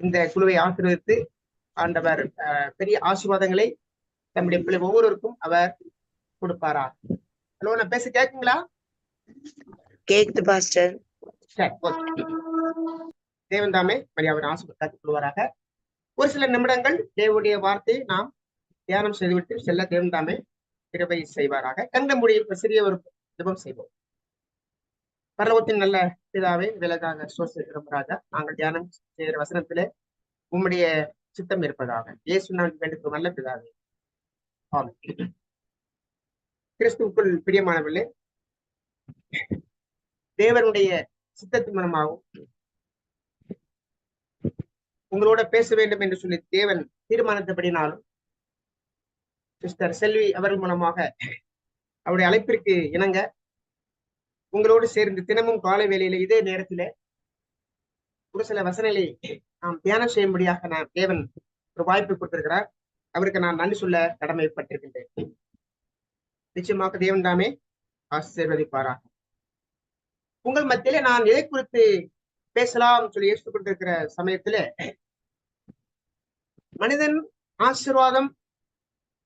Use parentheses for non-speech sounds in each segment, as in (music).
இந்த குழுவை ஆசீர்வதித்து ஆண்டவர் பெரிய ஆசீர்வாதங்களை தம்முடைய பிள்ளை ஒவ்வொருவருக்கும் அவர் கொடுப்பாரா ஹலோ நான் பேச கேட்குங்களா? கேக்குது பாஸ்டர். தேவன் தாமே மரியாதை ஆசீர்வாதம் கொள்வாராக. ஒரு சில நிமிடங்கள் தேவனுடைய வார்த்தையை நாம் தியானம் செய்துவிட்டு செல்ல தேவன் தாமே கிருபை செய்வாராக. கண்ட முடியும் சிறிய ஒரு ஜெபம் செய்வோம். பரலோகத்தின் நல்ல பிதாவே விலகாக சோசிக்கிறோம் ராஜா நாங்கள் தியானம் செய்கிற வசனத்திலே உம்முடைய சித்தம் இருப்பதாக. இயேசு நான் வேண்டுக்கும் நல்ல பிதாவே. ஆமென். கிறிஸ்துவுக்குள் பிரியமானவர்களே தேவனுடைய சித்தத்தின் மூலமாகவும் உங்களோட பேச வேண்டும் என்று சொல்லி தேவன் தீர்மானித்தபடினாலும் சிஸ்டர் செல்வி அவர்கள் மூலமாக அவருடைய அழைப்பிற்கு இணங்க உங்களோடு சேர்ந்து தினமும் காலை வேளையில இதே நேரத்துல ஒரு சில வசனங்களை நாம் தியானம் செய்யும்படியாக நான் தேவன் ஒரு வாய்ப்பு கொடுத்திருக்கிறார். அவருக்கு நான் நன்றி சொல்ல கடமைப்பட்டிருக்கின்றேன். நிச்சயமாக தேவன் தாமே ஆசீர்வதிப்பாராக. உங்கள் மத்தியில நான் எதை குறித்து பேசலாம் சொல்லி யோசித்துக் கொண்டிருக்கிற சமயத்துல மனிதன் ஆசீர்வாதம்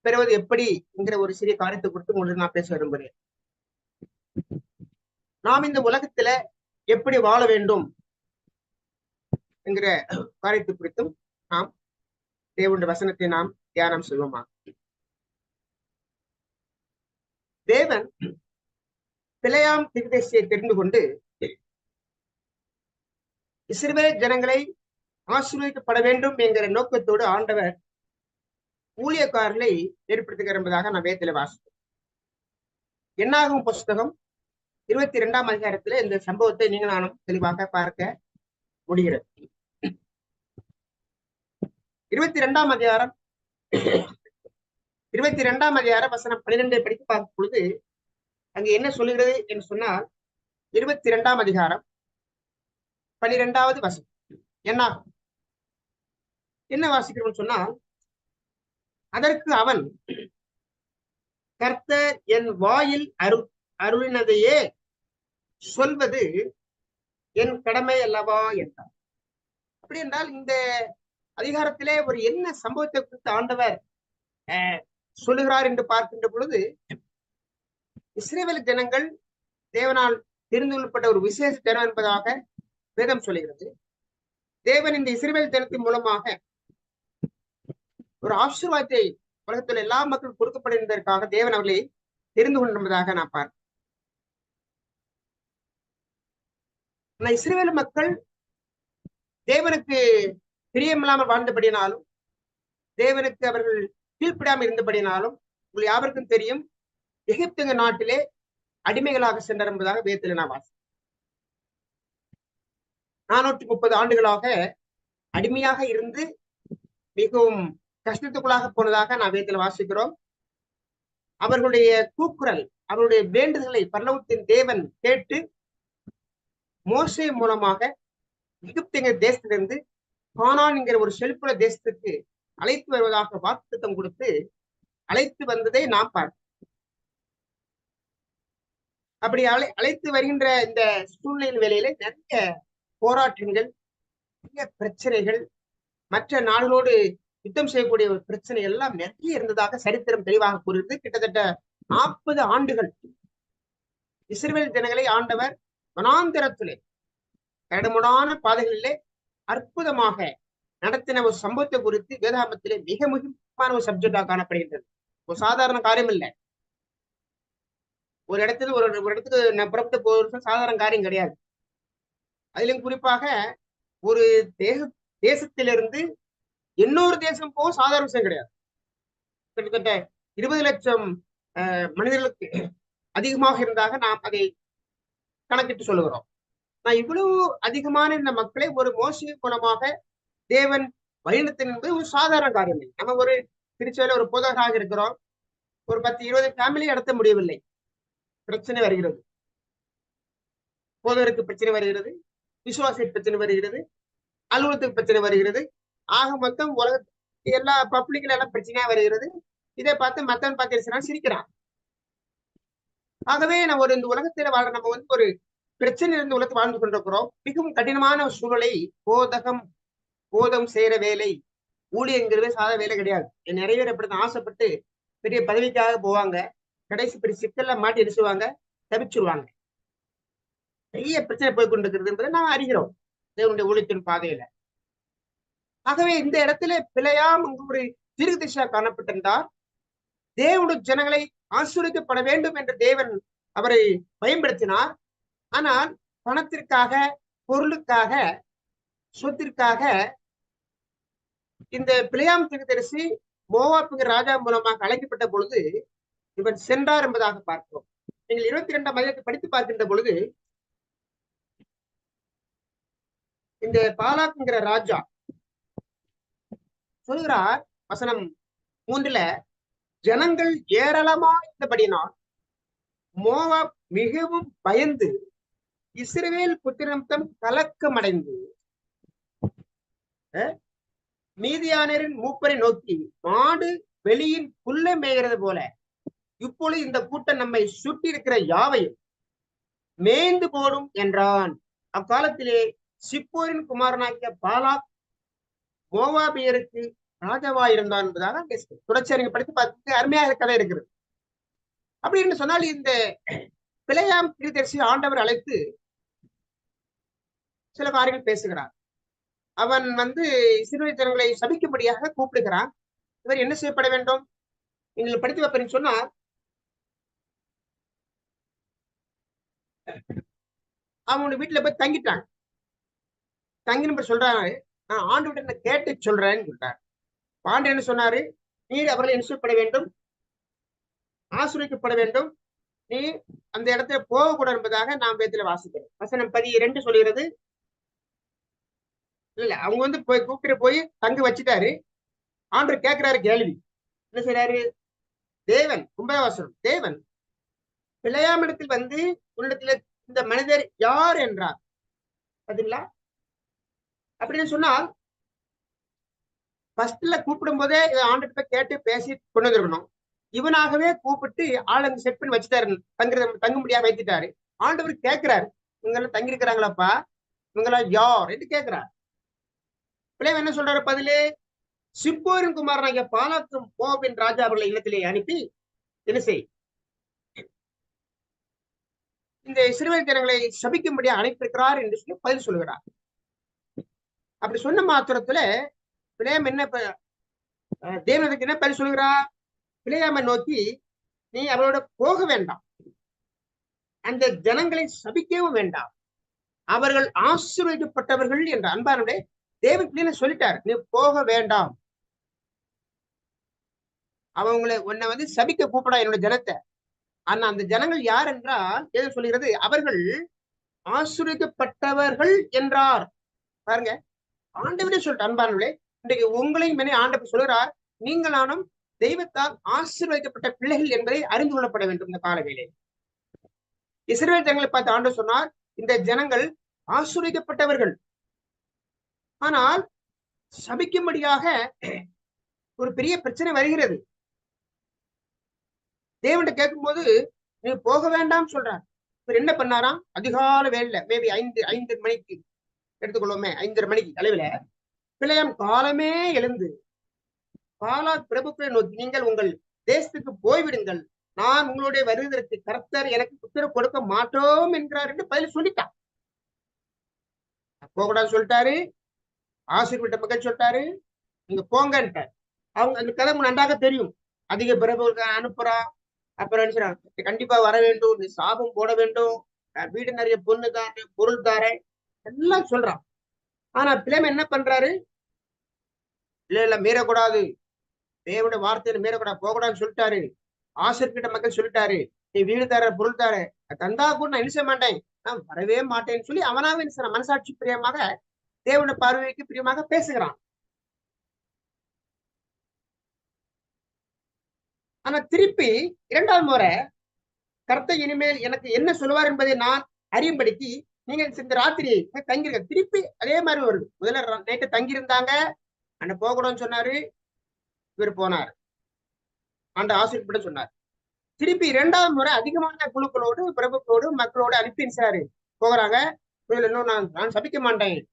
பெறுவது எப்படி என்கிற ஒரு சிறிய காரியத்தை குறித்து உங்களுக்கு நான் பேச விரும்புகிறேன். நாம் இந்த உலகத்துல எப்படி வாழ வேண்டும் என்கிற காரியத்தை குறித்தும் நாம் தேவனுடைய வசனத்தை நாம் தியானம் செய்வோமா? தேவன் பிழையாம் திருதேசியை தெரிந்து கொண்டு இஸ்ரேல் ஜனங்களை ஆசீர்வதிக்கப்பட வேண்டும் என்கிற நோக்கத்தோடு ஆண்டவர் ஊழியக்காரர்களை ஏற்படுத்துகிறார் என்பதாக நான் வேதத்துல வாசித்தேன். என்னாகும் புஸ்தகம்? இருபத்தி இரண்டாம் அதிகாரத்துல இந்த சம்பவத்தை நீங்க நானும் தெளிவாக பார்க்க முடிகிறது. இருபத்தி இரண்டாம் அதிகாரம் இருபத்தி இரண்டாம் அதிகாரம் வசனம் பன்னிரெண்டை படித்து பார்க்கும் பொழுது அங்கு என்ன சொல்லுகிறது என்று சொன்னால் இருபத்தி இரண்டாம் அதிகாரம் பனிரெண்டாவது வசனம். என்ன? என்ன வாசிக்கிறோம்னு சொன்னால் அதற்கு அவன் கர்த்தர் என் வாயில் அரு அருளினதையே சொல்வது என் கடமை அல்லவா என்றார். அப்படி என்றால் இந்த அதிகாரத்திலே ஒரு என்ன சம்பவத்தை குறித்து ஆண்டவர் அஹ், சொல்லுகிறார் என்று பார்க்கின்ற பொழுது இஸ்ரேவேல் ஜனங்கள் தேவனால் தெரிந்து கொள்ளப்பட்ட ஒரு விசேஷ ஜனம் என்பதாக வேதம் சொல்லுகிறது. தேவன் இந்த இஸ்ரேல் ஜனத்தின் மூலமாக ஒரு ஆசீர்வாதத்தை உலகத்தில் எல்லா மக்களும் கொடுக்கப்படுவதற்காக தேவன் அவர்களை தெரிந்து கொண்டிருப்பதாக நான் பார்க்கிறேன். ஆனா இஸ்ரேல் மக்கள் தேவனுக்கு பிரியமில்லாமல் வாழ்ந்தபடினாலும் தேவனுக்கு அவர்கள் கீழ்ப்படாமல் இருந்தபடினாலும் உங்களுக்கு யாவருக்கும் தெரியும் எகிப்துங்க நாட்டிலே அடிமைகளாக சென்றார் என்பதாக வேதத்தில் நான் வாசி நானூற்றி முப்பது ஆண்டுகளாக அடிமையாக இருந்து மிகவும் கஷ்டத்துக்குள்ளாக போனதாக நான் வேதத்தில் வாசிக்கிறோம். அவர்களுடைய கூக்குரல் அவருடைய வேண்டுதலை பரலவத்தின் தேவன் கேட்டு மோசை மூலமாக எகிப்துங்கிற தேசத்திலிருந்து கானான் என்கிற ஒரு செழிப்புல தேசத்துக்கு அழைத்து வருவதாக வாக்குத்தம் கொடுத்து அழைத்து வந்ததை நாம் பார்க்கிறோம். அப்படி அழை அழைத்து வருகின்ற இந்த சூழ்நிலையின் வேலையில நிறைய போராட்டங்கள் நிறைய பிரச்சனைகள் மற்ற நாடுகளோடு யுத்தம் செய்யக்கூடிய ஒரு பிரச்சனை எல்லாம் நிறைய இருந்ததாக சரித்திரம் தெளிவாக கூறுகிறது. கிட்டத்தட்ட நாற்பது ஆண்டுகள் இஸ்ரேல் ஜனங்களை ஆண்டவர் வனாந்திரத்திலே கடுமுடான பாதைகளிலே அற்புதமாக நடத்தின ஒரு சம்பவத்தை குறித்து வேதாகமத்திலே மிக முக்கியமான ஒரு சப்ஜெக்டாக காணப்படுகின்றது. ஒரு சாதாரண காரியம் இல்லை. ஒரு இடத்துல ஒரு ஒரு இடத்துக்கு நான் புறப்பட்டு போகிறது சாதாரண காரியம் கிடையாது. அதிலும் குறிப்பாக ஒரு தேச தேசத்திலிருந்து இன்னொரு தேசம் போக சாதாரண விஷயம் கிடையாது. கிட்டத்தட்ட இருபது லட்சம் அஹ், மனிதர்களுக்கு அதிகமாக இருந்தாக நாம் அதை கணக்கிட்டு சொல்லுகிறோம். நான் இவ்வளவு அதிகமான இந்த மக்களை ஒரு மோசடி குணமாக தேவன் வழிநடத்தின் என்பது ஒரு சாதாரண காரியம். இல்லை நம்ம ஒரு திருச்சியில ஒரு போதகராக இருக்கிறோம். ஒரு பத்து இருபது ஃபேமிலி நடத்த முடியவில்லை. பிரச்சனை வருகிறது. போதகருக்கு பிரச்சனை வருகிறது. விசுவாசி பிரச்சனை வருகிறது. அலுவலகத்துக்கு பிரச்சனை வருகிறது. ஆக மொத்தம் உலக எல்லா பப்ளிக்ல எல்லாம் பிரச்சனையா வருகிறது. இதை பார்த்து மத்தவன் பார்த்து சிரிக்கிறான்? ஆகவே நம்ம ஒரு இந்த உலகத்துல வாழ நம்ம வந்து ஒரு பிரச்சனை இருந்து உலகத்தை வாழ்ந்து கொண்டிருக்கிறோம். மிகவும் கடினமான ஒரு சூழலை போதகம் போதம் செய்யற வேலை. ஊழியங்கிறது சாத வேலை கிடையாது. நிறைய பேர் எப்படிதான் ஆசைப்பட்டு பெரிய பதவிக்காக போவாங்க. கடைசி பெரிய சிக்கல்ல மாட்டி அடிச்சுவாங்க தவிச்சிருவாங்க. பெரிய பிரச்சனை போய் கொண்டிருக்கிறது என்பதை நாம் அறிகிறோம். தேவனுடைய ஊழியத்தின் பாதையில. ஆகவே இந்த இடத்துல பிழையாம் ஒரு திருதிசா காணப்பட்டிருந்தார். தேவனுடைய ஜனங்களை ஆசீர்வதிக்கப்பட வேண்டும் என்று தேவன் அவரை பயன்படுத்தினார். ஆனால் பணத்திற்காக பொருளுக்காக சொத்திற்காக இந்த பிளையாம் திருதரிசி மோவாப்புங்கிற ராஜா மூலமாக அழைக்கப்பட்ட பொழுது இவன் சென்றார் என்பதாக பார்க்கிறோம். நீங்கள் இருபத்தி இரண்டாம் அதிகத்தை படித்து பார்க்கின்ற பொழுது இந்த பாலாக்குங்கிற ராஜா சொல்கிறார் வசனம் மூன்றுல ஜனங்கள் ஏராளமா இருந்தபடினால் மோவாப் மிகவும் பயந்து இஸ்ரேல் புத்திரத்தம் கலக்கமடைந்து மீதியானரின் மூப்பரை நோக்கி மாடு வெளியின் புல்லை மேய்கிறது போல இப்பொழுது இந்த கூட்டம் நம்மை சுட்டி இருக்கிற யாவையும் மேய்ந்து போடும் என்றான். அக்காலத்திலே சிப்போரின் குமாரனாகிய பாலாக் மோவாபியருக்கு ராஜாவா இருந்தான் என்பதாக தொடர்ச்சியா படித்து பார்த்து அருமையாக கதை இருக்கிறது அப்படின்னு சொன்னால் இந்த பிழையாம் கிரிதரிசி ஆண்டவர் அழைத்து சில காரியங்கள் பேசுகிறார். அவன் வந்து சிறுவை ஜனங்களை சபிக்கும்படியாக கூப்பிடுகிறான். இவர் என்ன செய்யப்பட வேண்டும்? நீங்கள் படித்து வைப்பேன்னு சொன்னார் அவனுடைய வீட்டுல போய் தங்கிட்டாங்க தங்கின சொல்றாரு நான் ஆண்டு விட்டு கேட்டு சொல்றேன்னு சொல்றாரு. பாண்டியன் சொன்னாரு நீ அவர்களை பண்ண வேண்டும் ஆசிரியக்கப்பட வேண்டும். நீ அந்த இடத்துல போகக்கூடாது என்பதாக நாம் வேதத்துல வாசிக்கிறோம். வசனம் பதி இரண்டு சொல்கிறது. இல்ல அவங்க வந்து போய் கூப்பிட்டு போய் தங்க வச்சுட்டாரு. ஆண்டு கேட்கிறாரு கேள்வி. என்ன செய்யறாரு தேவன் கும்பவாசனம் தேவன் பிள்ளையாமிடத்தில் வந்து உன்னிடத்துல இந்த மனிதர் யார் என்றார்? பாத்தீங்களா அப்படின்னு சொன்னால் ஃபர்ஸ்ட்ல கூப்பிடும் போதே ஆண்டு போய் கேட்டு பேசி கொண்டு வந்துருக்கணும். இவனாகவே கூப்பிட்டு ஆளுங்க செட் பண்ணி வச்சுட்டாரு. தங்குறது தங்கும்படியா வைத்துட்டாரு ஆண்டவர் கேட்கிறாரு இவங்க எல்லாம் தங்கி இருக்கிறாங்களாப்பா இவங்க யார் என்று கேட்கிறார் பிள்ளைவன் என்ன சொல்றாரு பதிலே? சிப்போரின் குமாரனாகிய பாலாக்கும் போபின் ராஜா அவர்களை இல்லத்திலே அனுப்பி என்ன செய்? இந்த சிறுவர் ஜனங்களை சபிக்கும்படி அனுப்பியிருக்கிறார் என்று சொல்லி பதில் சொல்லுகிறார். அப்படி சொன்ன மாத்திரத்துல பிள்ளையம் என்ன தேவனதுக்கு என்ன பதில் சொல்லுகிறார் பிள்ளையாம நோக்கி நீ அவளோட போக வேண்டாம். அந்த ஜனங்களை சபிக்கவும் வேண்டாம். அவர்கள் ஆசீர்வதிக்கப்பட்டவர்கள் என்ற அன்பானுடைய தேவன் பிள்ளைல சொல்லிட்டாரு நீ போக வேண்டாம். அவங்களை உன்னை வந்து சபிக்க கூப்பிடா என்னோட ஜனத்தை. ஆனா அந்த ஜனங்கள் யார் என்றால் எது சொல்லுகிறது அவர்கள் ஆசிரியப்பட்டவர்கள் என்றார். பாருங்க ஆண்டவரே சொல்லிட்டு அன்பானுடைய இன்றைக்கு உங்களையும் என்ன ஆண்டவர் சொல்கிறார் நீங்களானும் தெய்வத்தால் ஆசீர்வதிக்கப்பட்ட பிள்ளைகள் என்பதை அறிந்து கொள்ளப்பட வேண்டும் இந்த காலவேளை. இஸ்ரேல் ஜனங்களை பார்த்து ஆண்டு சொன்னார் இந்த ஜனங்கள் ஆசீர்வதிக்கப்பட்டவர்கள். ஆனால் சபிக்கும்படியாக ஒரு பெரிய பிரச்சனை வருகிறது. தேவன்கிட்ட கேட்கும்போது நீ போக வேண்டாம் சொல்றார். இவர் என்ன பண்ணாராம்? அதிகால வேலையில மேபி ஐந்து ஐந்து மணிக்கு எடுத்துக்கொள்வோமே ஐந்தரை மணிக்கு அளவில் பிள்ளையம் காலமே எழுந்து பாலா பிரபுக்களை நோக்கி நீங்கள் உங்கள் தேசத்துக்கு போய்விடுங்கள். நான் உங்களுடைய வருவதற்கு கர்த்தர் எனக்கு உத்தரவு கொடுக்க மாட்டோம் என்கிறார் என்று பதில் சொல்லிட்டான் போகக்கூடாது சொல்லிட்டாரு. ஆசிரியர்கிட்ட மக்கள் சொல்லிட்டாரு. நீங்க போங்கன்ட்டார். அவங்க அந்த கதை நன்றாக தெரியும். அதிக பிரபுகளுக்கு அனுப்புறா. அப்புறம் என்ன கண்டிப்பா வர வேண்டும். நீ சாபம் போட வேண்டும். வீடு நிறைய பொண்ணு தாரு பொருள் தாரேன் எல்லாம் சொல்றான். ஆனா பிள்ளைமை என்ன பண்றாரு? இல்ல இல்ல மீறக்கூடாது. தேவனுடைய வார்த்தையில மீறக்கூடாது. போகக்கூடாதுன்னு சொல்லிட்டாரு. ஆசிரியர்கிட்ட மக்கள் சொல்லிட்டாரு. நீ வீடு தர பொருள் தர. தந்தா கூட நான் என்ன செய்ய மாட்டேன். நான் வரவே மாட்டேன்னு சொல்லி அவனாவே என்ன மனசாட்சி பிரியமாக தேவனுடைய பார்வைக்கு பிரியமாக பேசுகிறான். ஆனா திருப்பி இரண்டாவது முறை கர்த்த இனிமேல் எனக்கு என்ன சொல்லுவார் என்பதை நான் அறியும்படிக்கு நீங்க இந்த ராத்திரி தங்கிருக்க திருப்பி அதே மாதிரி வருது முதல்ல நைட்டு தங்கியிருந்தாங்க. அண்ணன் போகணும்னு சொன்னாரு. இவர் போனார். அந்த ஆசிரியப்பட சொன்னார். திருப்பி இரண்டாவது முறை அதிகமான குழுக்களோடு பிரபுக்களோடு மக்களோடு அனுப்பி சாரு போகிறாங்க. இன்னும் நான் நான் சபிக்க மாட்டேன்.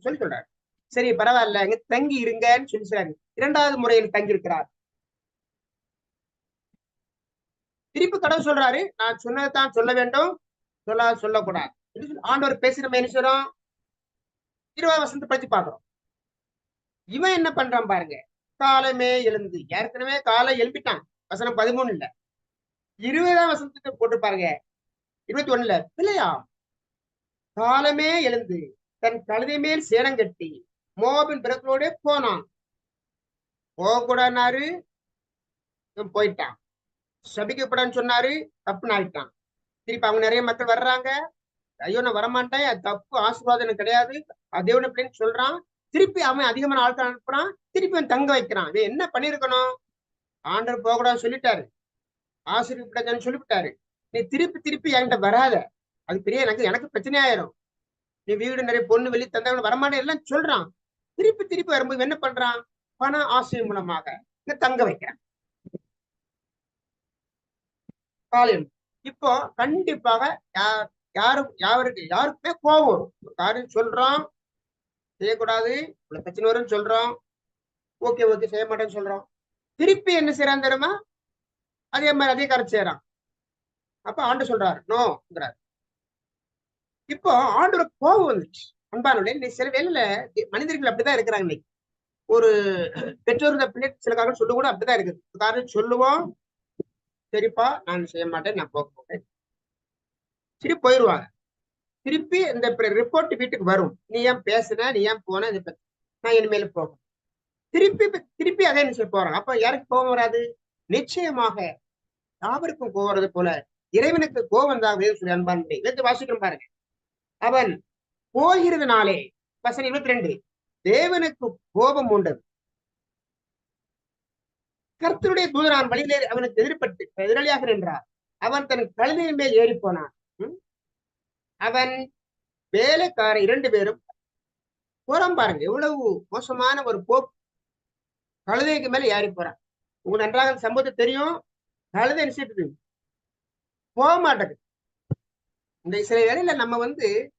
சொல்லி சொல்றாரு. சரி பரவாயில்ல. இங்க தங்கி இருங்கன்னு சொல்லி சொல்றாரு இரண்டாவது முறையில் தங்கி இருக்கிறார் திருப்பி கடவுள் சொல்றாரு. நான் சொன்னதைத்தான் சொல்ல வேண்டும். சொல்ல சொல்லக்கூடாது. ஆண்டவர் பேசி நம்ம என்ன செய்றோம் இருபது வசந்த படிச்சு பாக்குறோம் இவன் என்ன பண்றான் பாருங்க. காலமே எழுந்து ஏற்கனவே காலை எழுப்பிட்டான். வசனம் பதிமூணு இல்ல இருபதாம் வசனத்துக்கு போட்டு பாருங்க. இருபத்தி ஒண்ணுல பிள்ளையா காலமே எழுந்து தன் கழுதை மேல் சேரம் கட்டி மோபின் பிறக்கோட போனான். போகக்கூடாதுனாரு இவன் போயிட்டான். சபிக்கப்படான்னு சொன்னாரு. தப்புன்னு ஆயிட்டான். திருப்பி அவங்க நிறைய மக்கள் வர்றாங்க. ஐயோ நான் வரமாட்டேன். அது தப்பு ஆசீர்வாதம் எனக்கு கிடையாது. தேவன் அப்படின்னு சொல்றான். திருப்பி அவன் அதிகமான ஆட்கள் அனுப்புறான். திருப்பி அவன் தங்க வைக்கிறான். இவன் என்ன பண்ணிருக்கணும் ஆண்டர் போகக்கூடாதுன்னு சொல்லிட்டாரு. ஆசிரியப்படாதுன்னு சொல்லிவிட்டாரு. நீ திருப்பி திருப்பி என்கிட்ட வராத. அது பெரிய எனக்கு எனக்கு பிரச்சனை ஆயிரும். நீ வீடு நிறைய பொண்ணு வெளியே தந்தவங்க வரமாட்டேன். எல்லாம் சொல்றான். திருப்பி திருப்பி வரும்போது என்ன பண்றான்? பண ஆசை மூலமாக தங்க வைக்கிறான். காலையில். இப்போ கண்டிப்பாக யார் யாரு யாருக்கு யாருக்குமே கோபம் வரும். காரியம் சொல்றோம் செய்யக்கூடாது இவ்வளவு பிரச்சனை வரும்னு சொல்றோம் ஓகே ஓகே செய்ய மாட்டேன்னு சொல்றோம் திருப்பி என்ன செய்யறான் தெரியுமா? அதே மாதிரி அதே கரை செய்யறான் அப்ப ஆண்டு சொல்றாரு நோங்கிறாரு இப்போ ஆண்டோட கோபம் வந்துச்சு. அன்பானுடைய நீ சில வேலையில மனிதர்கள் அப்படிதான் இருக்கிறாங்க இன்னைக்கு. ஒரு பெற்றோர்கள் பிள்ளை சில காரணம் சொல்ல கூட அப்படிதான் இருக்குது. காரணம் சொல்லுவோம் சரிப்பா நான் செய்ய மாட்டேன் நான் போக போறேன் சரி போயிடுவாங்க திருப்பி இந்த ரிப்போர்ட் வீட்டுக்கு வரும். நீ ஏன் பேசுன? நீ ஏன் போன? இதை பத்தி நான் இனிமேல் போகும் திருப்பி திருப்பி அதே நிச்சயம் போறாங்க? அப்ப யாருக்கு கோபம் வராது? நிச்சயமாக யாவருக்கும் கோபம் வர்றது போல இறைவனுக்கு கோபம் தான் சொல்லி அன்பான் இதை வாசிக்கிறோம் பாருங்க. அவன் போகிறதுனாலே வசனம் இருபத்தி ரெண்டு தேவனுக்கு கோபம் உண்டது. கர்த்தருடைய தூதரான் வழியிலே அவனுக்கு எதிர்பட்டு எதிராளியாக நின்றார் அவன் தன் கழுதையின் மேல் ஏறி போனான் அவன் வேலைக்காரன் இரண்டு பேரும் போறான் பாருங்க. எவ்வளவு மோசமான ஒரு போக்கு கழுதைக்கு மேல ஏறி போறான். உங்களுக்கு நன்றாக சம்பவத்தை தெரியும். கழுதை நினைச்சிட்டு போக மாட்டேங்குது. இந்த சில வேலையில நம்ம வந்து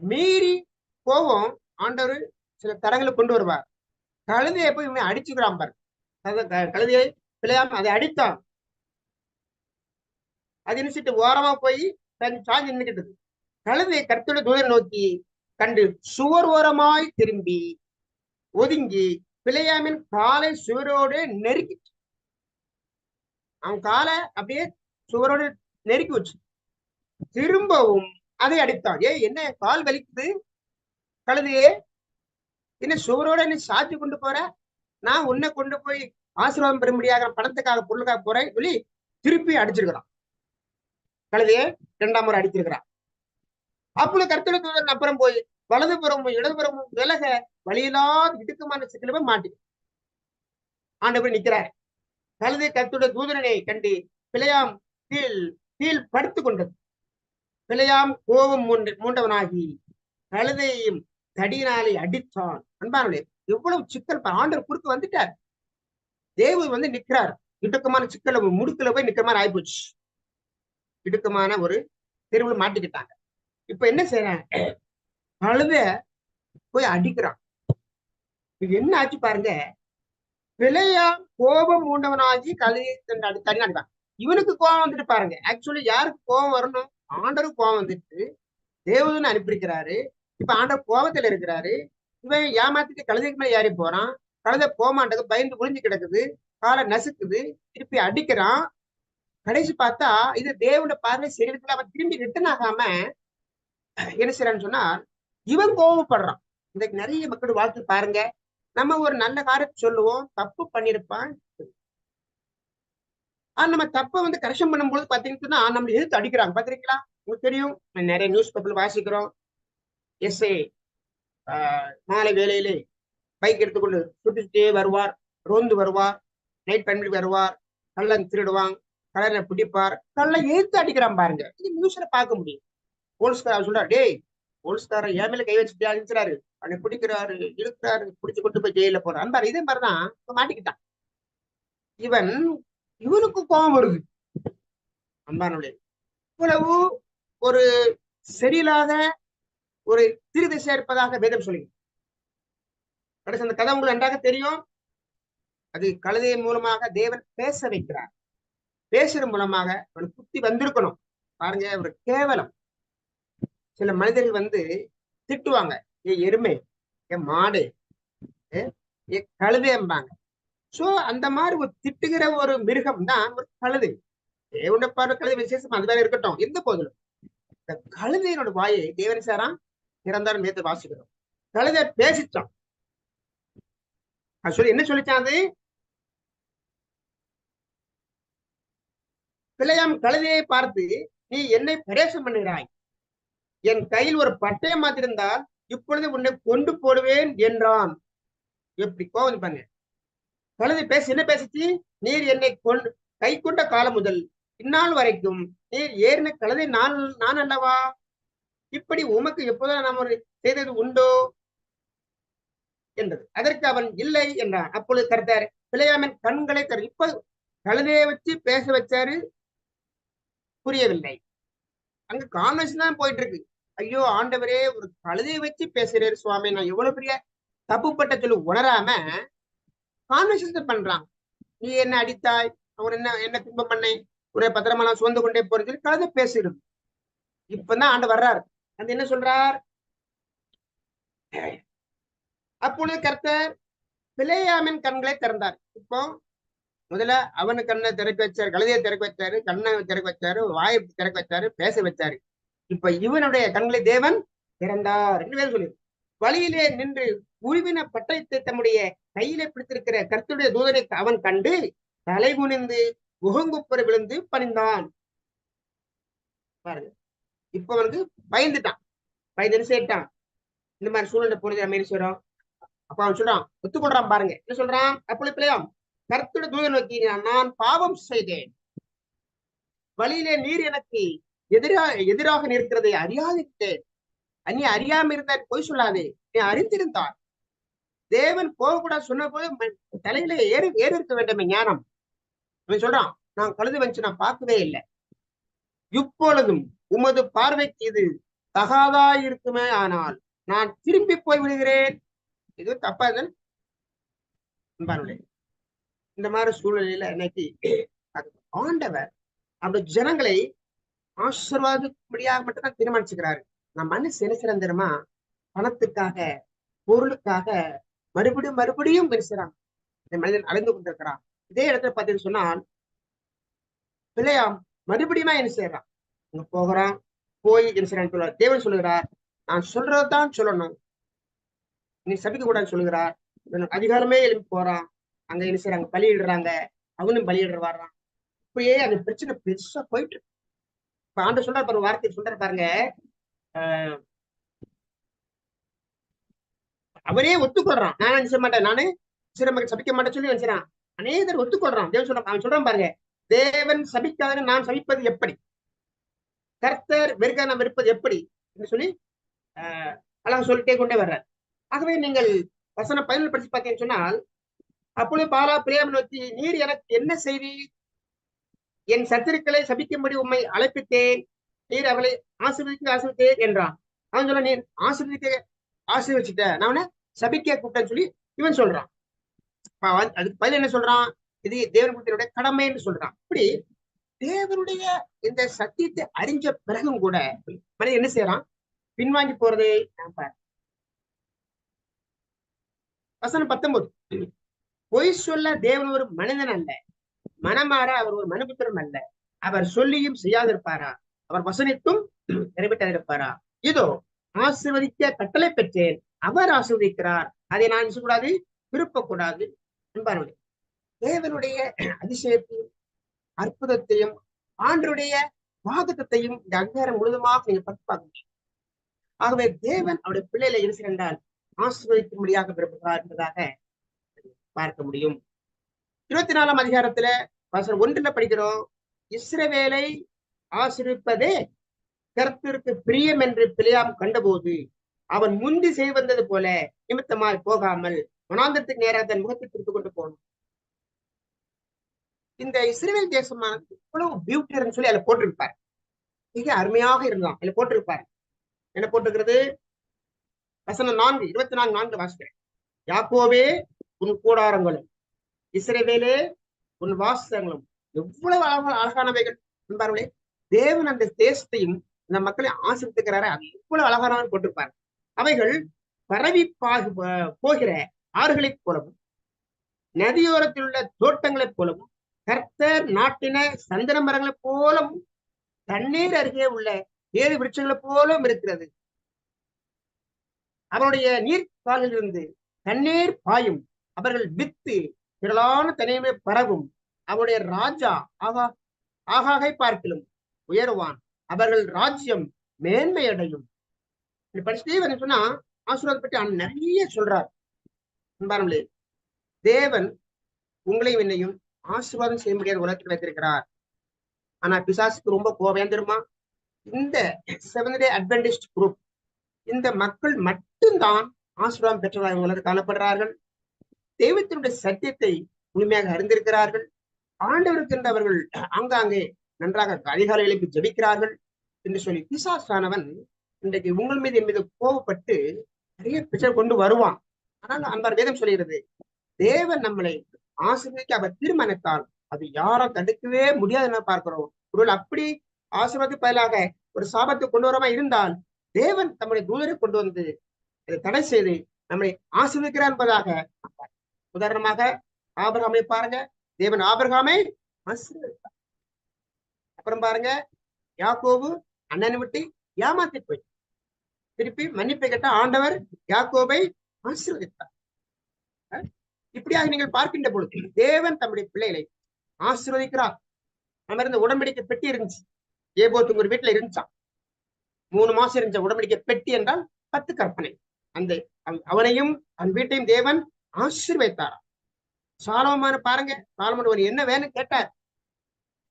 மீறி போவோம். ஆண்டவர் சில தரங்களை கொண்டு வருவார். கழுதையை போய் இவன் அடிச்சுக்கிறான் பாரு கழுதை- க- கழுதையை பிழையாம அதை அடித்தான். அது நினைச்சிட்டு ஓரமா போய் தன் சாஞ்சி நின்னுக்கிட்டது. கழுதை கருத்துடைய தூதர் நோக்கி கண்டு சுவர் ஓரமாய் திரும்பி ஒதுங்கி பிழையாமின் காலை சுவரோடு நெருக்கி அவன் காலை அப்படியே சுவரோடு நெருக்கி வச்சு திரும்பவும் அதை அடித்தான். ஏய் என்ன கால் வலிக்குது? கழுதையே என்ன சுவரோட நீ சாத்தி கொண்டு போற? நான் உன்னை கொண்டு போய் ஆசீர்வாதம் பெறும்படியாக பணத்துக்காக பொருளுக்காக போறேன் சொல்லி திருப்பி அடிச்சிருக்கிறான். கழுதையே இரண்டாம் முறை அடிச்சிருக்கிறான் அப்பொழுது கருத்துட தூதன் அப்புறம் போய் வலதுபுறமும் இடதுபுறமும் விலக வழியில்லாத இடுக்கமான சிக்கல போய் மாட்டி. ஆண்டவர் நிக்கிறார் கழுதை கருத்துட தூதரனை கண்டு பிழையாம் கீழ் கீழ் படுத்து கொண்டது. பிழையாம் கோபம் மூண்ட மூண்டவனாகி கழுதையும் தடியினாலே அடித்தான். அன்பானே எவ்வளவு சிக்கல் ஆண்டர் குறுக்கு வந்துட்டார். தேவு வந்து நிக்கிறார் இடுக்கமான சிக்கல முடுக்கல போய் நிக்கிற மாதிரி ஆயிப்போச்சு. இடுக்கமான ஒரு தெருவில் மாட்டிக்கிட்டாங்க. இப்ப என்ன செய்யறான்? கழுத போய் அடிக்கிறான். இது என்ன ஆச்சு பாருங்க. விலையா கோபம் மூண்டவனாகி கழுதி தடி அடிப்பான். இவனுக்கு கோபம் வந்துட்டு பாருங்க. ஆக்சுவலி யாருக்கு கோபம் வரணும்? ஆண்டருக்கு கோபம் வந்துட்டு தேவதன் அனுப்பியிருக்கிறாரு. இப்ப ஆண்டர் கோபத்துல இருக்கிறாரு. இவன் ஏமாத்திட்டு கழுதைக்கு மேல ஏறி போறான். கழுதை போக பயந்து புரிஞ்சு கிடக்குது காலை நசுக்குது திருப்பி அடிக்கிறான். கடைசி பார்த்தா இது தேவனோட பார்வை சரீரத்துல அவன் திரும்பி ரிட்டர்ன் ஆகாம என்ன செய்யறான்னு சொன்னா இவன் கோவப்படுறான். இன்னைக்கு நிறைய மக்கள் வாழ்த்து பாருங்க. நம்ம ஒரு நல்ல காரியத்தை சொல்லுவோம் தப்பு பண்ணிருப்பான் ஆனா நம்ம தப்பை வந்து கரெக்ஷன் பண்ணும்போது பாத்தீங்கன்னா நம்ம நம்மளை எதிர்த்து அடிக்கிறாங்க. பாத்திருக்கீங்களா உங்களுக்கு தெரியும். நிறைய நியூஸ் பேப்பர்ல வாசிக்கிறோம். எஸ்ஏ மாலை வேலையிலே பைக் எடுத்துக்கொண்டு சுற்றி சுற்றியே வருவார். ரோந்து வருவார். நைட் பண்ணி வருவார். கள்ளன் திருடுவான். கலரை பிடிப்பார். கல்லை எழுத்து அடிக்கிறான் பாருங்க. இது நியூஸ்ல பார்க்க முடியும். போலீஸ்கார சொல்றாரு டேய் போலீஸ்காரன் என் மேல கை வச்சுட்டு அழிச்சுறாரு அவனை பிடிக்கிறாரு இழுக்கிறாரு பிடிச்சு கொண்டு போய் ஜெயில போறான். அந்த இதே மாதிரிதான் இப்ப மாட்டிக்கிட்டான். இவன் இவனுக்கு கோபம் வருது. அம்பானுடைய இவ்வளவு ஒரு சரியில்லாத ஒரு திருதிசை இருப்பதாக வேதம் சொல்லி கடைசி அந்த கதை உங்களுக்கு நன்றாக தெரியும். அது கழுதை மூலமாக தேவன் பேச வைக்கிறார். பேசுற மூலமாக அவனுக்கு புத்தி வந்திருக்கணும். பாருங்க ஒரு கேவலம். சில மனிதர்கள் வந்து திட்டுவாங்க ஏ எருமை ஏ மாடு ஏ, கழுதைம்பாங்க சோ அந்த மாதிரி ஒரு திட்டுகிற ஒரு மிருகம் தான் ஒரு கழுதை. தேவனை பாரு கழுதை விசேஷம் அது வேற இருக்கட்டும் எந்த போதிலும். இந்த கழுதையினோட வாயை தேவன் சாரா நிரந்தரம் நேற்று வாசிக்கிறோம். கழுதை பேசிச்சான். அது சொல்லி என்ன சொல்லிச்சான் அது? பிள்ளையாம் கழுதையை பார்த்து நீ என்னை பிரவேசம் பண்ணுகிறாய். என் கையில் ஒரு பட்டயம் மாத்திருந்தால் இப்பொழுது உன்னை கொண்டு போடுவேன் என்றான். எப்படி? கோவம் பண்ணு கழுதை பேசி என்ன பேசிச்சு? நீர் என்னை கொண்டு கை கொண்ட காலம் முதல் இந்நாள் வரைக்கும் நீர் ஏறின கழுதை நான் நான் அல்லவா? இப்படி உமக்கு எப்போதான் நாம் ஒரு செய்தது உண்டோ? என்றது. அதற்கு அவன் இல்லை என்றான். அப்பொழுது கருத்தாரு பிள்ளையாமன் கண்களை தரு இப்ப கழுதையை வச்சு பேச வச்சாரு? புரியவில்லை. அங்க கான்வர்சேஷன் தான் போயிட்டு இருக்கு. ஐயோ ஆண்டவரே ஒரு கழுதையை வச்சு பேசுறாரு சுவாமி. நான் எவ்வளவு பெரிய தப்புப்பட்ட சொல்லி உணராம கான்வர்சேஷன் பண்றாங்க. நீ என்ன அடித்தாய்? அவர் என்ன என்ன துன்பம் பண்ணை ஒரே பத்திரமா நான் சுமந்து கொண்டே போறது சொல்லி கழுதை பேசிடும். இப்பதான் ஆண்டு வர்றாரு. அந்த என்ன சொல்றார்? அப்பொழுது கர்த்தர் பிளேயாமின் கண்களை திறந்தார். இப்போ முதல்ல அவனு கண்ணை திறக்க வச்சாரு கழுதையை திறக்க வச்சாரு கண்ணை திறக்க வச்சாரு வாயை திறக்க வச்சாரு பேச வச்சாரு. இப்ப இவனுடைய கண்களை தேவன் திறந்தார் என்று வேறு சொல்லி வழியிலே நின்று உருவின பட்டயத்தை தம்முடைய கையிலே பிடித்திருக்கிற கர்த்தருடைய தூதனை அவன் கண்டு தலை குனிந்து முகங்குப்புற விழுந்து பணிந்தான். பாருங்க. இப்ப அவனுக்கு பயந்துட்டான். பயந்து சேர்ட்டான் இந்த மாதிரி சூழ்நிலை போனது நம்ம என்ன அப்ப அவன் சொல்றான் ஒத்துக்கொள்றான் பாருங்க. என்ன சொல்றான்? அப்பொழுது பிள்ளையாம் கர்த்தருடைய தூதன் நோக்கி நான் பாவம் செய்தேன். வழியிலே நீர் எனக்கு எதிராக எதிராக நிற்கிறதை அறியாதிருந்தேன் நீ அறியாம இருந்தால் பொய் சொல்லாதே நீ அறிந்திருந்தார் தேவன் போகக்கூடாது சொன்ன போது தலையில ஏறி ஏறி இருக்க வேண்டுமே ஞானம். அவன் சொல்றான் நான் கழுது வந்து நான் பார்க்கவே இல்லை. இப்பொழுதும் உமது பார்வைக்கு இது தகாதா இருக்குமே ஆனால் நான் திரும்பி போய் விடுகிறேன். இது தப்பா இருந்தால் இந்த மாதிரி சூழ்நிலையில இன்னைக்கு அது ஆண்டவர் அந்த ஜனங்களை ஆசீர்வாதிக்கும்படியாக மட்டும்தான் தீர்மானிச்சுக்கிறாரு. நம்ம மனசு என்ன செய்யறோம் தெரியுமா? பணத்துக்காக பொருளுக்காக மறுபடியும் மறுபடியும் பெருசுறான் இந்த மனிதன் அலைந்து கொண்டிருக்கிறான். இதே இடத்துல பார்த்தீங்கன்னு சொன்னால் பிள்ளையாம் மறுபடியுமா என்ன செய்யறான்? அங்க போகிறான். போய் என்ன செய்யறான்னு சொல்லுவார் தேவன் சொல்லுகிறார் நான் சொல்றதுதான் சொல்லணும். நீ சபிக்க கூடாதுன்னு சொல்லுகிறார் அதிகாரமே எழுப்பி போறான். அங்க என்ன செய்யறாங்க? பலியிடுறாங்க. அவனும் பலியிடுற வர்றான். இப்பயே அந்த பிரச்சனை பெருசா போயிட்டு ஆண்டு சொல்ற பாரு வார்த்தை சொல்ற பாருங்க. அவரே ஒத்துக்கொள்றான். நான் என்ன செய்ய மாட்டேன். நானு சிறமக்கள் சபிக்க மாட்டேன்னு சொல்லி நினைச்சான் அநேகர் ஒத்துக்கொள்றான். தேவன் சொல்றான் அவன் சொல்றான் பாருங்க தேவன் சபிக்காத நான் சபிப்பது எப்படி? கர்த்தர் வெறுக்க நாம் இருப்பது எப்படி? என்று சொல்லி ஆஹ் அழகா சொல்லிட்டே கொண்டே வர்றார். ஆகவே நீங்கள் வசனம் பதினொன்று படிச்சு பார்த்தீங்கன்னு சொன்னால் அப்பொழுது பாலா பிரேம நோக்கி நீர் எனக்கு என்ன செய்தி என் சத்துருக்களை சபிக்கும்படி உம்மை அழைப்பித்தேன். நீர் அவளை ஆசீர்வதிக்க ஆசீர்வித்தேன் என்றான். அவன் சொல்ல நீர் ஆசீர்வதிக்க ஆசீர்வதிச்சிட்ட. நான் சபிக்க கூப்பிட்டேன்னு சொல்லி இவன் சொல்றான். அதுக்கு பதில் என்ன சொல்றான்? இது தேவன் கடமை என்று சொல்றான். இப்படி தேவனுடைய இந்த சத்தியத்தை அறிஞ்ச பிறகும் கூட மனிதன் என்ன செய்யறான்? பின்வாங்கி போறதை நான் பாரு வசனம் பத்தொன்பது. பொய் சொல்ல தேவன் ஒரு மனிதன் அல்ல. மனமாற அவர் ஒரு மனுபுத்திரம் அல்ல. அவர் சொல்லியும் செய்யாதிருப்பாரா? அவர் வசனித்தும் (clears throat) நிறைவேற்றாதிருப்பாரா? இதோ ஆசிர்வதிக்க கட்டளை பெற்றேன். அவர் ஆசிர்வதிக்கிறார். அதை நான் கூடாது விருப்பக்கூடாது என்பாருடைய தேவனுடைய (clears throat) அதிசயத்தையும் அற்புதத்தையும் ஆண்டருடைய வாதகத்தையும் இந்த அங்கீகாரம் முழுதுமாக நீங்க பற்றி பார்க்க முடியும் ஆகவே தேவன் அவருடைய பிள்ளைகளை இருக்கிறால் ஆசிர்வதிக்கும்படியாக விரும்புகிறார் என்பதாக பார்க்க முடியும். இருபத்தி நாலாம் அதிகாரத்துல வசனம் ஒன்றுல படிக்கிறோம் இஸ்ரவேலை ஆசிரிப்பதே கர்த்தருக்கு பிரியம் என்று பிழையாம் கண்டபோது அவன் முந்தி செய்து வந்தது போல நிமித்தமாய் போகாமல் வனாந்தரத்துக்கு நேராக தன் முகத்தை திருத்து கொண்டு போனோம் இந்த இஸ்ரேல் தேசமானது இவ்வளவு பியூட்டின்னு சொல்லி அதுல போட்டிருப்பார். மிக அருமையாக இருந்தான் அதுல போட்டிருப்பார். என்ன போட்டிருக்கிறது? வசனம் நான்கு இருபத்தி நான்கு நான்கு வாசிக்கிறேன். யாக்கோவே உன் கூடாரங்களும் இஸ்ரேவேலே உன் வாசங்களும் எவ்வளவு அழகா அழகானவைகள் என்பார்களே. தேவன் அந்த தேசத்தையும் இந்த மக்களை ஆசிரித்துக்கிறாரு அது எவ்வளவு அழகானவன் போட்டிருப்பார். அவைகள் பரவி பாகு போகிற ஆறுகளைப் போலவும் நதியோரத்தில் உள்ள தோட்டங்களைப் போலவும் கர்த்தர் நாட்டின சந்தன மரங்களைப் போலவும் தண்ணீர் அருகே உள்ள ஏழு விருட்சங்களைப் போலவும் இருக்கிறது. அவருடைய நீர்க்காலிலிருந்து தண்ணீர் பாயும் அவர்கள் வித்து திரளான தனியுமே பரவும் அவருடைய ராஜா ஆகா ஆகாகை பார்க்கிலும் உயருவான். அவர்கள் ராஜ்யம் மேன்மையடையும். படிச்சுட்டே சொன்னா ஆசீர்வாதம் பற்றி அவன் நிறைய சொல்றார். பாருங்களே தேவன் உங்களையும் என்னையும் ஆசீர்வாதம் செய்ய முடியாத உலகத்தில் வைத்திருக்கிறார். ஆனா பிசாசுக்கு ரொம்ப கோபம் தெரியுமா? இந்த செவன் டே அட்வென்டிஸ்ட் குரூப் இந்த மக்கள் மட்டும்தான் ஆசீர்வாதம் பெற்றவர்கள் உலகத்தில் காணப்படுறார்கள் தெய்வத்தினுடைய சத்தியத்தை முழுமையாக அறிந்திருக்கிறார்கள். ஆண்டவருக்கு என்று அவர்கள் ஆங்காங்கே நன்றாக அதிகாலை எழுப்பி ஜபிக்கிறார்கள் என்று சொல்லி பிசாசானவன் இன்றைக்கு உங்கள் மீது என் மீது கோபப்பட்டு நிறைய பிரச்சனை கொண்டு வருவான். ஆனால் அன்பார் வேதம் சொல்கிறது தேவன் நம்மளை ஆசீர்வதிக்க அவர் தீர்மானித்தால் அது யாரும் தடுக்கவே முடியாதுன்னு பார்க்கிறோம். ஒருவேள் அப்படி ஆசீர்வாதத்து பதிலாக ஒரு சாபத்தை கொண்டு வரமா இருந்தால் தேவன் தம்முடைய தூதரை கொண்டு வந்து அதை தடை செய்து நம்மை ஆசீர்வதிக்கிறார் என்பதாக உதாரணமாக ஆபிரகாமை பாருங்க. தேவன் ஆபிரகாமை அப்புறம் பாருங்க யாக்கோவு அண்ணனை விட்டு ஏமாத்தி போய் திருப்பி மன்னிப்பை கேட்ட ஆண்டவர் யாக்கோவை ஆசீர்வதித்தார். இப்படியாக நீங்கள் பார்க்கின்ற பொழுது தேவன் தம்முடைய பிள்ளைகளை ஆசீர்வதிக்கிறார். நம்ம இருந்த பெட்டி இருந்துச்சு. ஏபோத்துங்க ஒரு வீட்டுல இருந்துச்சான் மூணு மாசம் இருந்த உடம்படிக்கை பெட்டி என்றால் பத்து கற்பனை. அந்த அவனையும் அவன் வீட்டையும் தேவன் ஆசீர்வதித்தார் சாலமான பாருங்க சாலமன் ஒரு என்ன வேணும் கேட்டார்.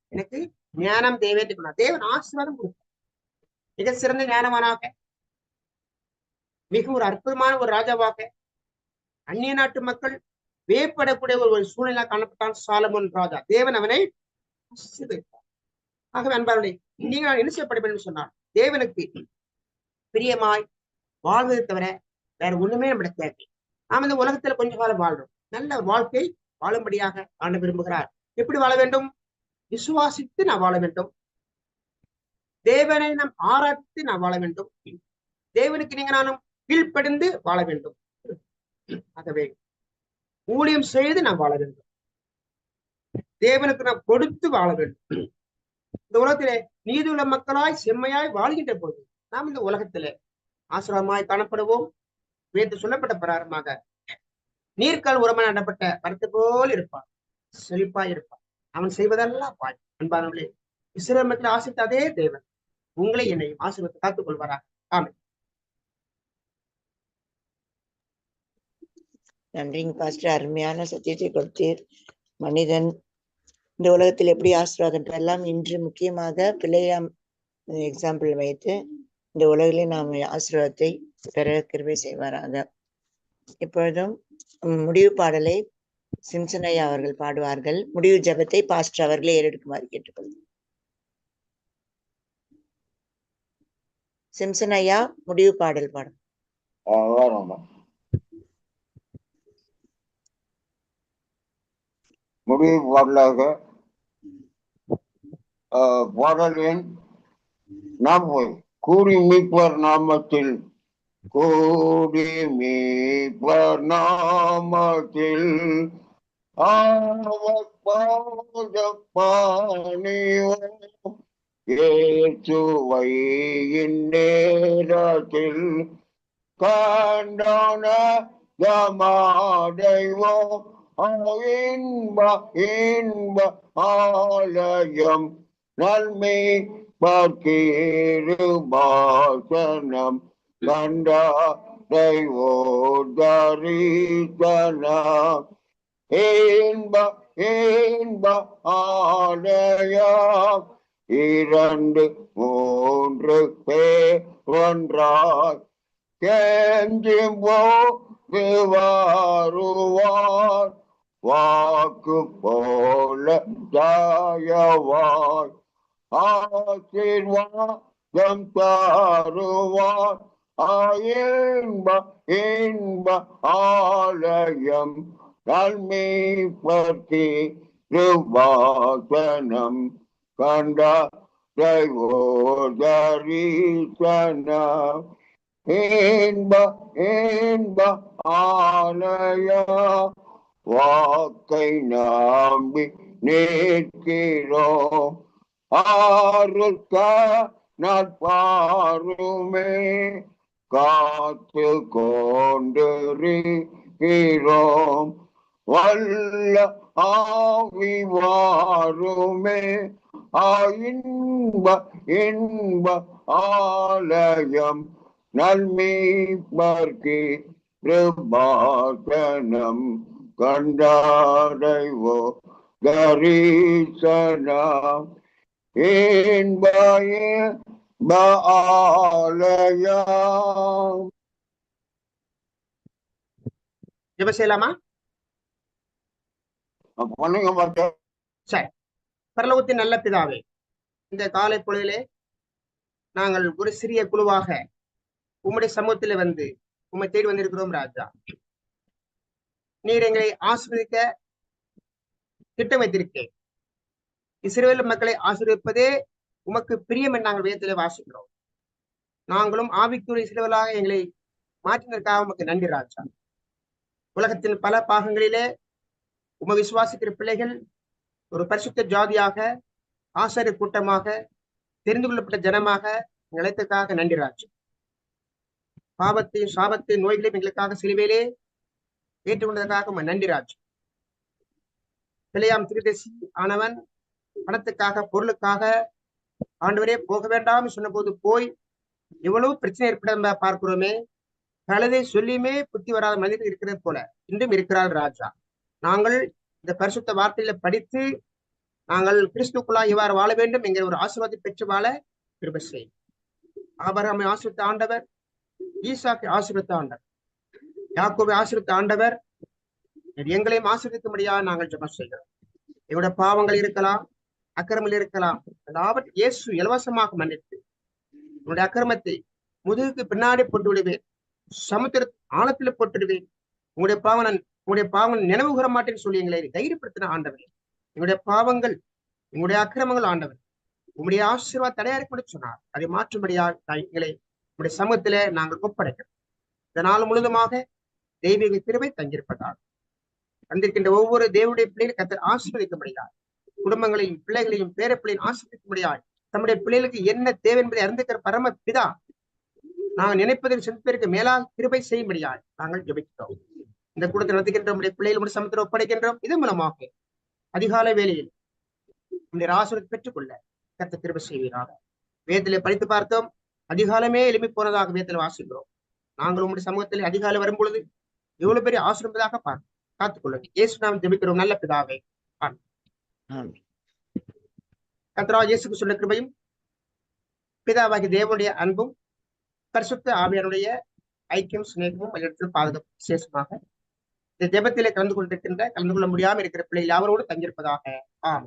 எனக்கு ஞானம் தேவைன்னு சொன்னார். தேவன் ஆசீர்வாதம் கொடுத்தார். மிக சிறந்த ஞானவானாக. மிக ஒரு அற்புதமான ஒரு ராஜாவாக. அந்நிய நாட்டு மக்கள் வேப்படக்கூடிய ஒரு ஒரு சூழ்நிலை காணப்பட்டான் சாலமோன் ராஜா. தேவன் அவனை ஆசீர்வதித்தார். ஆகவே அன்பாருடைய நீங்க நான் என்ன செய்யப்பட சொன்னார் தேவனுக்கு பிரியமாய் வாழ்வதை தவிர வேற ஒண்ணுமே நம்முடைய தேவை நாம் இந்த உலகத்துல கொஞ்ச காலம் வாழ்றோம். நல்ல வாழ்க்கை வாழும்படியாக ஆண்டு விரும்புகிறார். எப்படி வாழ வேண்டும்? விசுவாசித்து நான் வாழ வேண்டும். தேவனை நாம் ஆராய்த்து நான் வாழ வேண்டும். தேவனுக்கு நீங்க நானும் கீழ்ப்படிந்து வாழ வேண்டும். ஆகவே ஊழியம் செய்து நான் வாழ வேண்டும். தேவனுக்கு நாம் கொடுத்து வாழ வேண்டும். இந்த உலகத்திலே நீதியுள்ள மக்களாய் செம்மையாய் வாழ்கின்ற போது நாம் இந்த உலகத்திலே ஆசிரமாய் காணப்படுவோம். நேற்று சொல்லப்பட்ட பிரகாரமாக நீர்க்கால் உரமாக நடப்பட்ட படத்து போல் இருப்பான். செழிப்பாய் இருப்பான். அவன் செய்வதெல்லாம் பாய் அன்பானவர்களே இஸ்ரேல் ஆசித்த அதே தேவன் உங்களை என்னையும் ஆசீர்வத்தை காத்துக் கொள்வாராக. ஆமை நன்றிங்க பாஸ்டர். அருமையான சத்தியத்தை கொடுத்தீர். மனிதன் இந்த உலகத்தில் எப்படி ஆசீர்வாதம் பெறலாம்? இன்று முக்கியமாக பிள்ளையாம் எக்ஸாம்பிள் வைத்து இந்த உலகிலே நாம் ஆசீர்வாதத்தை பெற கிருபை செய்வாராக. இப்பொழுதும் முடிவு பாடலை சிம்சனையா அவர்கள் பாடுவார்கள். முடிவு ஜெபத்தை பாஸ்டர் அவர்களே ஏறெடுக்குமாறு கேட்டுக்கொள்கிறேன். சிம்சன் ஐயா முடிவு பாடல் பாடம் முடிவு பாடலாக பாடல் எண் நாற்பது കുറിമിപ്പർ നാമത്തിൽ കോടിമീപ്പർ നാമത്തിൽ ആവപ്പാണിയോ േരത്തിൽ കണ്ടോണ ഗമാദൈവോ ഇൻബ ഇൻബ ആലയം നന്മി கமாடைவோம் இன்ப இன்ப ஆலயம் ஆலயம்? இரண்டு மூன்று பேர் ஒன்றாய். கெஞ்சும் போருவார் வாக்கு போல தாயவாய் ஆசீர்வாதம் தருவார். இன்ப இன்ப ஆலயம் நல்மை பற்றி திருவாசனம் கண்ட தரிசனம் இன்ப இன்ப ஆலய வாக்கை நம்பி நிற்கிறோம். ஆறுக்க நட்பாருமே காத்து கொண்டிருக்கிறோம். வல்ல ஆவிவாருமே இன்ப இன்ப ஆலயம் நல்மீட்பர்க்கு பிரபாகனம் கண்டாடைவோ தரிசனம் ஆலயம் ஜெபம் செய்யலாமா? சரி. பரலோகத்தின் நல்ல பிதாவே இந்த காலை பொழுதிலே நாங்கள் ஒரு சிறிய குழுவாக உம்முடைய சமூகத்திலே வந்து உம்மை தேடி வந்திருக்கிறோம் ராஜா. நீர் எங்களை ஆசீர்வதிக்க திட்டம் வைத்திருக்கேன் இஸ்ரேல் மக்களை ஆசிரியப்பதே உமக்கு பிரியம் என்று நாங்கள் வேதத்திலே வாசிக்கிறோம். நாங்களும் ஆவிக்குரிய இஸ்ரேலாக எங்களை மாற்றினதற்காக உமக்கு நன்றி ராஜா. உலகத்தின் பல பாகங்களிலே உம விசுவாசிக்கிற பிள்ளைகள் ஒரு பரிசுத்த ஜாதியாக ஆசாரிய கூட்டமாக தெரிந்து கொள்ளப்பட்ட ஜனமாக நிலைத்தக்காக நன்றி ராஜா. பாவத்தையும் சாபத்தையும் நோய்களையும் எங்களுக்காக சிலுவையிலே ஏற்றுக்கொண்டதற்காக உமக்கு நன்றி ராஜா. பிள்ளையாம் திருதேசி ஆனவன் பணத்துக்காக பொருளுக்காக ஆண்டவரே போக வேண்டாம் சொன்னபோது போய் எவ்வளவு பிரச்சனை ஏற்பட பார்க்கிறோமே? கழுதை சொல்லியுமே புத்தி வராத மனிதர்கள் இருக்கிறது போல. இன்றும் இருக்கிறார் ராஜா. நாங்கள் இந்த பரிசுத்த வார்த்தையில படித்து நாங்கள் கிறிஸ்துக்குள்ளா இவ்வாறு வாழ வேண்டும் என்கிற ஒரு ஆசீர்வாதத்தை பெற்று வாழ கிருபை செய் ஆபராமை ஆசிரித்த ஆண்டவர் ஈசாக்கை ஆசிரித்த ஆண்டவர் யாக்கோவை ஆசிரித்த ஆண்டவர் எங்களையும் ஆசீர்விக்கும்படியாக நாங்கள் ஜபம் செய்கிறோம். எங்களுடைய பாவங்கள் இருக்கலாம் அக்கிரமில் இருக்கலாம். அதாவது இயேசு இலவசமாக மன்னித்து உன்னுடைய அக்கிரமத்தை முதுகுக்கு பின்னாடி போட்டு விடுவேன் சமுத்திர ஆழத்துல போட்டுடுவேன் உங்களுடைய பாவனன் உங்களுடைய பாவனன் நினைவு கூற மாட்டேன்னு சொல்லி எங்களை தைரியப்படுத்தின ஆண்டவர். எங்களுடைய பாவங்கள் எங்களுடைய அக்கிரமங்கள் ஆண்டவர். உங்களுடைய ஆசீர்வாத தடையா இருக்கும்னு சொன்னார். அதை மாற்றும்படியாக எங்களை உங்களுடைய சமூகத்திலே நாங்கள் ஒப்படைக்கிறோம். இதனால் முழுதுமாக தெய்வீக திருவை தங்கியிருப்பதால் வந்திருக்கின்ற ஒவ்வொரு தேவனுடைய பிள்ளைகளை கத்தர் ஆசீர்வதிக்கும்படியார் குடும்பங்களையும் பிள்ளைகளையும் பேர பிள்ளையும் ஆசீர்வதிக்கும்படியார் தம்முடைய பிள்ளைகளுக்கு என்ன தேவை என்பதை அறிந்துக்கிற பரம பிதா நாங்கள் நினைப்பதில் சிந்திப்பதற்கு மேலாக கிருபை செய்யும்படியால் நாங்கள் ஜெபிக்கிறோம். இந்த கூட்டத்தை நடத்துகின்ற நம்முடைய பிள்ளைகள் முடிய சமத்தில் ஒப்படைக்கின்றோம். இது மூலமாக அதிகாலை வேளையில் நம்முடைய ஆசிரியத்தை பெற்றுக்கொள்ள கத்த கிருபை செய்வீராக. வேதத்திலே படித்து பார்த்தோம். அதிகாலமே எளிமை போனதாக வேதத்தில் வாசிக்கிறோம். நாங்கள் உங்களுடைய சமூகத்தில் அதிகாலை வரும் பொழுது எவ்வளவு பெரிய ஆசிரியதாக பார்க்க காத்துக்கொள்ளுங்க இயேசு நாம் ஜபிக்கிறோம். நல்ல பிதாவை கத்ரா இயேசுக்கு சொன்ன கிருபையும் பிதாவாகி தேவனுடைய அன்பும் பரிசுத்த ஆவியனுடைய ஐக்கியம் சிநேகமும் இடத்தில் பாதுகாப்பு விசேஷமாக இந்த ஜெபத்திலே கலந்து கொண்டிருக்கின்ற கலந்து கொள்ள முடியாமல் இருக்கிற பிள்ளைகள் யாவரோடு தங்கியிருப்பதாக. ஆம்.